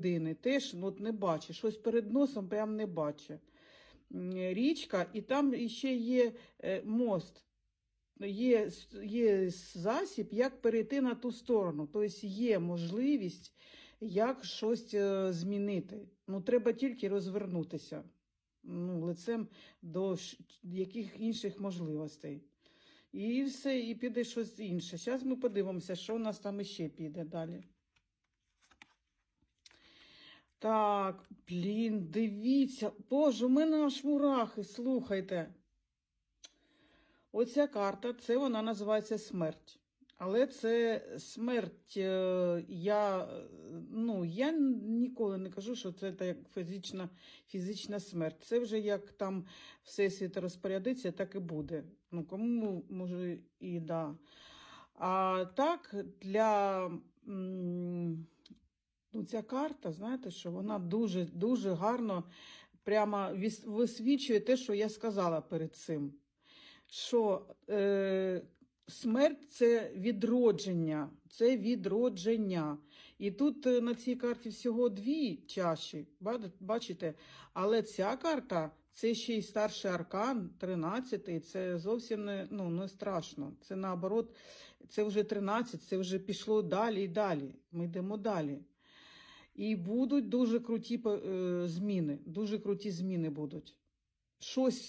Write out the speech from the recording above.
людини теж ну, от не бачить. Щось перед носом прям не бачить. Річка, і там ще є е, мост. Є, є засіб, як перейти на ту сторону. Тобто є можливість, як щось е, змінити. Ну, треба тільки розвернутися ну, лицем до яких інших можливостей. І все, і піде щось інше. Зараз ми подивимося, що у нас там іще піде далі. Так, блін, дивіться. Боже, у мене аж мурахи, слухайте. Оця карта, це вона називається смерть. Але це смерть, е, я, ну, я ніколи не кажу, що це так фізична, фізична смерть. Це вже як там всесвіт розпорядиться, так і буде. Ну, кому може і да. А так, для ну, ця карта, знаєте, що вона дуже, дуже гарно прямо висвічує те, що я сказала перед цим. Що е, смерть це відродження, це відродження. І тут е, на цій карті всього дві чаші, бачите? Але ця карта це ще й старший аркан, 13-й, це зовсім не, ну, не страшно. Це наоборот, це вже 13, це вже пішло далі і далі. Ми йдемо далі. І будуть дуже круті е, зміни, дуже круті зміни будуть. Щось